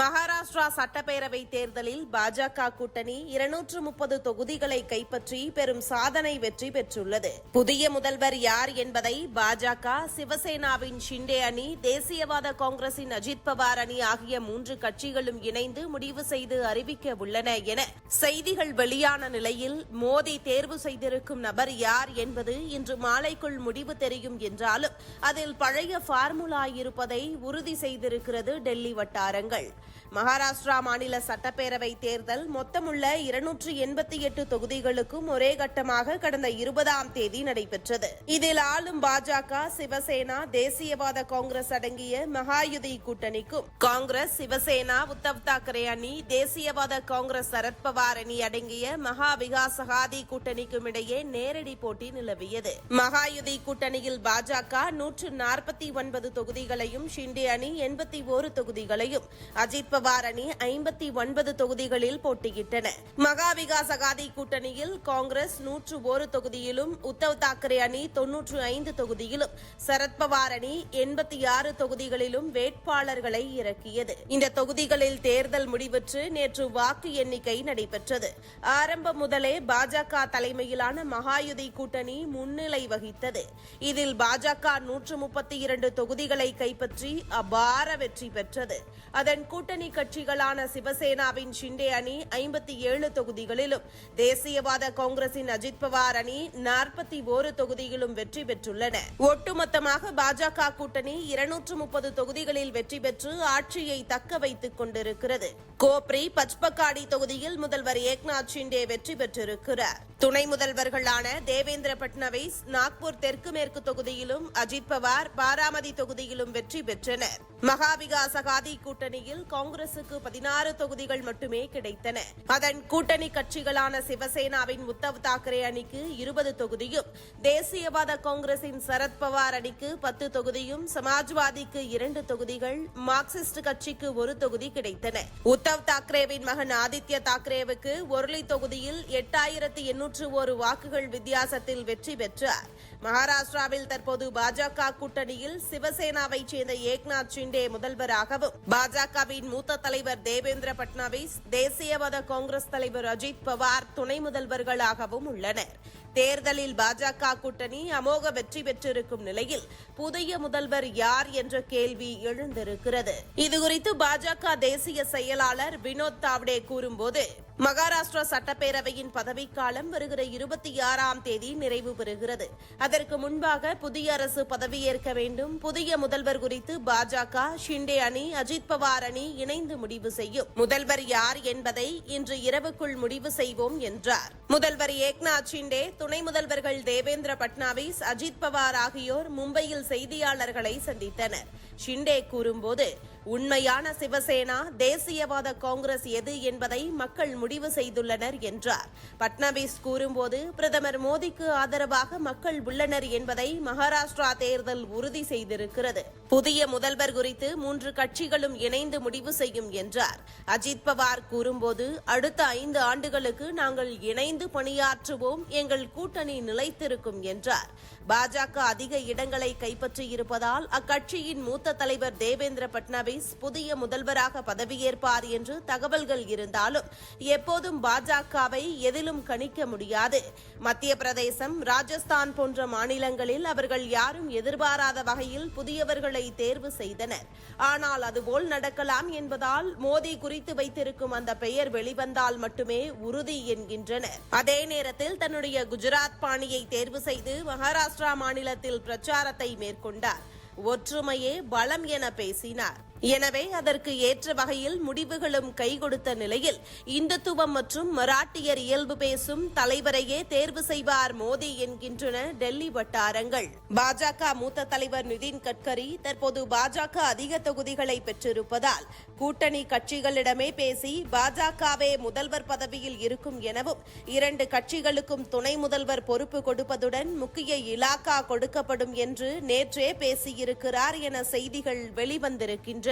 மகாராஷ்டிரா சட்டப்பேரவை தேர்தலில் பாஜக கூட்டணி இருநூற்று முப்பது தொகுதிகளை கைப்பற்றி பெரும் சாதனை வெற்றி பெற்றுள்ளது. புதிய முதல்வர் யார் என்பதை பாஜக சிவசேனாவின் ஷிண்டே அணி தேசியவாத காங்கிரசின் அஜித் பவார் அணி ஆகிய மூன்று கட்சிகளும் இணைந்து முடிவு செய்து அறிவிக்க உள்ளன என செய்திகள் வெளியான நிலையில் மோடி தேர்வு செய்திருக்கும் நபர் யார் என்பது இன்று மாலைக்குள் முடிவு தெரியும் என்றாலும் அதில் பழைய பார்முலா இருப்பதை உறுதி செய்திருக்கிறது டெல்லி வட்டாரங்கள். மகாராஷ்டிரா மாநில சட்டப்பேரவை தேர்தல் மொத்தமுள்ள இருநூற்று எண்பத்தி எட்டு தொகுதிகளுக்கும் ஒரே கட்டமாக கடந்த இருபதாம் தேதி நடைபெற்றது. இதில் ஆளும் பாஜக சிவசேனா தேசியவாத காங்கிரஸ் அடங்கிய மகாயுதி கூட்டணிக்கும் காங்கிரஸ் சிவசேனா உத்தவ் தாக்கரே அணி தேசியவாத காங்கிரஸ் சரத்பவார் அணி அடங்கிய மகா விகாஸ் அகாதி கூட்டணிக்கும் இடையே நேரடி போட்டி நிலவியது. மகாயுதி கூட்டணியில் பாஜக நூற்று நாற்பத்தி ஒன்பது தொகுதிகளையும் ஷிண்டே அணி எண்பத்தி ஒரு தொகுதிகளையும் அஜித் பவார் அணி ஐம்பத்தி ஒன்பது தொகுதிகளில் போட்டியிட்டன. மகா விகாஸ் அகாதி கூட்டணியில் காங்கிரஸ் நூற்று ஒரு தொகுதியிலும் உத்தவ் தாக்கரே அணி தொன்னூற்று ஐந்து தொகுதியிலும் சரத்பவார் அணி எண்பத்தி ஆறு தொகுதிகளிலும் வேட்பாளர்களை இறக்கியது. இந்த தொகுதிகளில் தேர்தல் முடிவுற்று நேற்று வாக்கு எண்ணிக்கை நடைபெற்றது. ஆரம்பம் முதலே பாஜக தலைமையிலான மகாயுதி கூட்டணி முன்னிலை வகித்தது. இதில் பாஜக நூற்று முப்பத்தி இரண்டு தொகுதிகளை கைப்பற்றி அபார வெற்றி பெற்றது. அதன் கூட்டணி கட்சிகளான சிவசேனாவின் ஷிண்டே அணி ஐம்பத்தி ஏழு தொகுதிகளிலும் தேசியவாத காங்கிரசின் அஜித் பவார் அணி நாற்பத்தி ஓரு தொகுதியிலும் வெற்றி பெற்றுள்ளன. ஒட்டுமொத்தமாக பாஜக கூட்டணி இருநூற்று முப்பது தொகுதிகளில் வெற்றி பெற்று ஆட்சியை தக்க வைத்துக் கொண்டிருக்கிறது. கோப்ரி பச்பக்காடி தொகுதியில் முதல்வர் ஏக்நாத் ஷிண்டே வெற்றி பெற்றிருக்கிறார். துணை முதல்வர்களான தேவேந்திர பட்னவிஸ் நாக்பூர் தெற்கு மேற்கு தொகுதியிலும் அஜித் பவார் பாராமதி தொகுதியிலும் வெற்றி பெற்றனர். மகாவிகாஸ் அகாதி கூட்டணியில் காங்கிரசுக்கு பதினாறு தொகுதிகள் மட்டுமே கிடைத்தன. அதன் கூட்டணி கட்சிகளான சிவசேனாவின் உத்தவ் தாக்கரே அணிக்கு இருபது தொகுதியும் தேசியவாத காங்கிரசின் சரத்பவார் அணிக்கு பத்து தொகுதியும் சமாஜ்வாதிக்கு இரண்டு தொகுதிகள் மார்க்சிஸ்ட் கட்சிக்கு ஒரு தொகுதி கிடைத்தன. உத்தவ் தாக்கரேவின் மகன் ஆதித்ய தாக்கரேவுக்கு ஒருளி தொகுதியில் எட்டாயிரத்து எண்ணூற்று ஒரு வாக்குகள் வித்தியாசத்தில் வெற்றி பெற்றார். மகாராஷ்டிராவில் தற்போது பாஜக கூட்டணியில் சிவசேனாவைச் சேர்ந்த ஏக்நாத் ஷிண்டே முதல்வராகவும். பாஜகவின் மூத்த தலைவர் தேவேந்திர பட்னாவிஸ் தேசியவாத காங்கிரஸ் தலைவர் அஜித் பவார் துணை முதல்வர்களாகவும் உள்ளனர். தேர்தலில் பாஜக கூட்டணி அமோக வெற்றி பெற்றிருக்கும் நிலையில் புதிய முதல்வர் யார் என்ற கேள்வி எழுந்திருக்கிறது. இதுகுறித்து பாஜக தேசிய செயலாளர் வினோத் தாவ்டே கூறும்போது மகாராஷ்டிரா சட்டப்பேரவையின் பதவிக்காலம் வருகிற இருபத்தி ஆறாம் தேதி நிறைவு பெறுகிறது. அதற்கு முன்பாக புதிய அரசு பதவியேற்க வேண்டும் புதிய முதல்வர் குறித்து பாஜக ஷிண்டே அணி அஜித் பவார் அணி இணைந்து முடிவு செய்யும். முதல்வர் யார் என்பதை இன்று இரவுக்குள் முடிவு செய்வோம் என்றார். முதல்வர் ஏக்நாத் ஷிண்டே துணை முதல்வர்கள் தேவேந்திர பட்னாவிஸ் அஜித் பவார் ஆகியோர் மும்பையில் செய்தியாளர்களை சந்தித்தனர். ஷிண்டே கூறும்போது உண்மையான சிவசேனா தேசியவாத காங்கிரஸ் எது என்பதை மக்கள் முடிவு செய்துள்ளனர் என்றார். பட்னாவிஸ் கூறும்போது பிரதமர் மோடிக்கு ஆதரவாக மக்கள் உள்ளனர் என்பதை மகாராஷ்டிரா தேர்தல் உறுதி செய்திருக்கிறது. புதிய முதல்வர் குறித்து மூன்று கட்சிகளும் இணைந்து முடிவு செய்யும் என்றார். அஜித் பவார் கூறும்போது அடுத்த ஐந்து ஆண்டுகளுக்கு நாங்கள் இணைந்து பணியாற்றுவோம். எங்கள் கூட்டணி நிலைத்திருக்கும் என்றார். பாஜக அதிக இடங்களை கைப்பற்றியிருப்பதால் அக்கட்சியின் மூத்த தலைவர் தேவேந்திர பட்னாவிஸ் புதிய முதல்வராக பதவியேற்பார் என்று தகவல்கள் இருந்தாலும் எப்போதும் பாஜகவை எதிலும் கணிக்க முடியாது. மத்திய பிரதேசம் ராஜஸ்தான் போன்ற மாநிலங்களில் அவர்கள் யாரும் எதிர்பாராத வகையில் புதியவர்களை தேர்வு செய்தனர். ஆனால் அதுபோல் நடக்கலாம் என்பதால் மோடி குறித்து வைத்திருக்கும் அந்த பெயர் வெளிவந்தால் மட்டுமே உறுதி என்கின்றனர். அதே நேரத்தில் தன்னுடைய குஜராத் பாணியை தேர்வு செய்து மகாராஷ்டிரா மாநிலத்தில் பிரச்சாரத்தை மேற்கொண்டார். ஒற்றுமையே பலம் என பேசினார். எனவே அதற்கு ஏற்ற வகையில் முடிவுகளும் கை கொடுத்த நிலையில் இந்துத்துவம் மற்றும் மராட்டியர் இயல்பு பேசும் தலைவரையே தேர்வு செய்வார் மோடி என்கின்றன டெல்லி வட்டாரங்கள். பாஜக மூத்த தலைவர் நிதின் கட்கரி தற்போது பாஜக அதிக தொகுதிகளை பெற்றிருப்பதால் கூட்டணி கட்சிகளிடமே பேசி பாஜகவே முதல்வர் பதவியில் இருக்கும் எனவும் இரண்டு கட்சிகளுக்கும் துணை முதல்வர் பொறுப்பு கொடுப்பதுடன் முக்கிய இலாக்கா கொடுக்கப்படும் என்று நேற்றே பேசியிருக்கிறார் என செய்திகள் வெளிவந்திருக்கின்றன.